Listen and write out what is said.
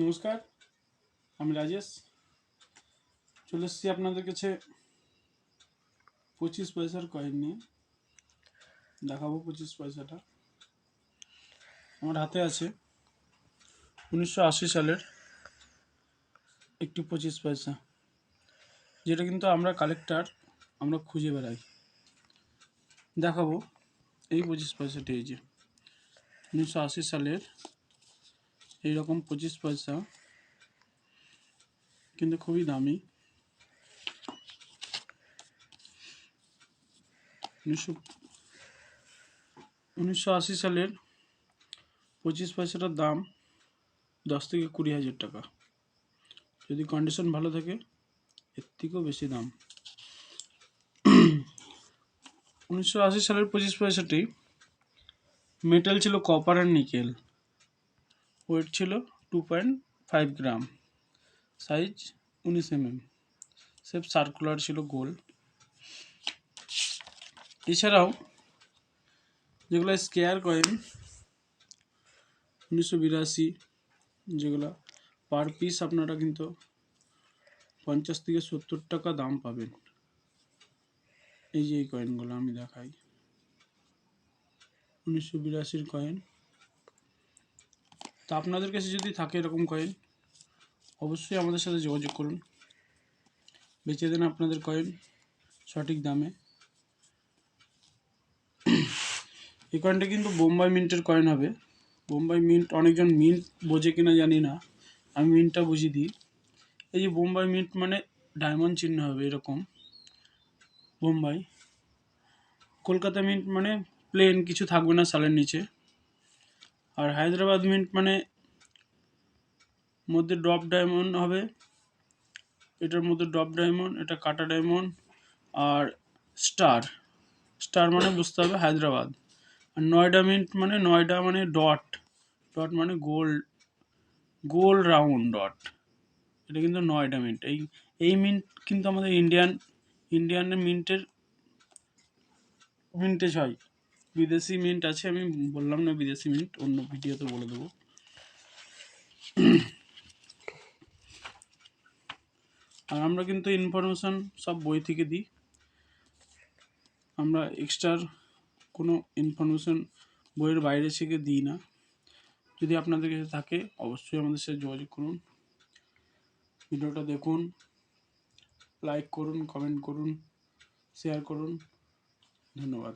নমস্কার, আমি রাজেশ। চলে এসেছি আপনাদের কাছে পঁচিশ পয়সার কয়েন নিয়ে। দেখাবো পঁচিশ পয়সাটা। আমার হাতে আছে উনিশশো আশি সালের একটি পঁচিশ পয়সা, যেটা কিন্তু আমরা কালেক্টর আমরা খুঁজে বেড়াই। দেখাবো এই পঁচিশ পয়সাটি এই যে, উনিশশো আশি সালের এইরকম পঁচিশ পয়সা, কিন্তু খুবই দামি। উনিশশো উনিশশো আশি সালের পঁচিশ পয়সাটার দাম দশ থেকে কুড়ি হাজার টাকা। যদি কন্ডিশন ভালো থাকে, এর থেকেও বেশি দাম। উনিশশো আশি সালের পঁচিশ পয়সাটি মেটাল ছিল কপার আর নিকেল ওয়েট ছিল two point five gram size উনিশ এমএম সেফ সার্কুলার ছিল গোল এছাড়াও যেগুলো স্কেয়ার কয়েন উনিশশো বিরাশি, যেগুলো পার পিস আপনারা কিন্তু পঞ্চাশ থেকে সত্তর টাকা দাম পাবেন। এই যে এই কয়েনগুলো আমি দেখাই। উনিশশো বিরাশির কয়েন তা আপনাদের কাছে যদি থাকে এরকম কয়েন অবশ্যই আমাদের সাথে যোগাযোগ করুন। বেচে দেন আপনাদের কয়েন সঠিক দামে। এই কয়েনটা কিন্তু বোম্বাই মিন্টের কয়েন হবে। বোম্বাই মিন্ট, অনেকজন মিন্ট বোঝে কিনা জানি না। আমি মিন্টটা বুঝিয়ে দিই। এই যে বোম্বাই মিন্ট মানে ডায়মন্ড চিহ্ন হবে এরকম। বোম্বাই। কলকাতা মিন্ট মানে প্লেন কিছু থাকবে না সালের নিচে। আর হায়দ্রাবাদ মিন্ট মানে মধ্যে ড্রপ ডায়মন্ড হবে। এটার মধ্যে ড্রপ ডায়মন্ড এটা কাটা ডায়মন্ড আর স্টার স্টার মানে বুঝতে হবে হায়দ্রাবাদ। আর নয়ডা মিন্ট মানে নয়ডা মানে ডট ডট মানে গোল গোল রাউন্ড ডট এটা কিন্তু নয়ডা মিন্ট এই এই মিন্ট কিন্তু আমাদের ইন্ডিয়ান ইন্ডিয়ানের মিন্টের মিন্টেজ হয়। বিদেশি মিন্ট আছে, আমি বললাম না বিদেশি মিন্ট অন্য ভিডিওতে বলে দেবো। আর আমরা কিন্তু ইনফরমেশন সব বই থেকে দিই। আমরা এক্সট্রা কোনো ইনফরমেশন বইয়ের বাইরে থেকে দিই না। যদি আপনাদের কাছে থাকে, অবশ্যই আমাদের সাথে যোগাযোগ করুন। ভিডিওটা দেখুন লাইক করুন কমেন্ট করুন শেয়ার করুন। ধন্যবাদ।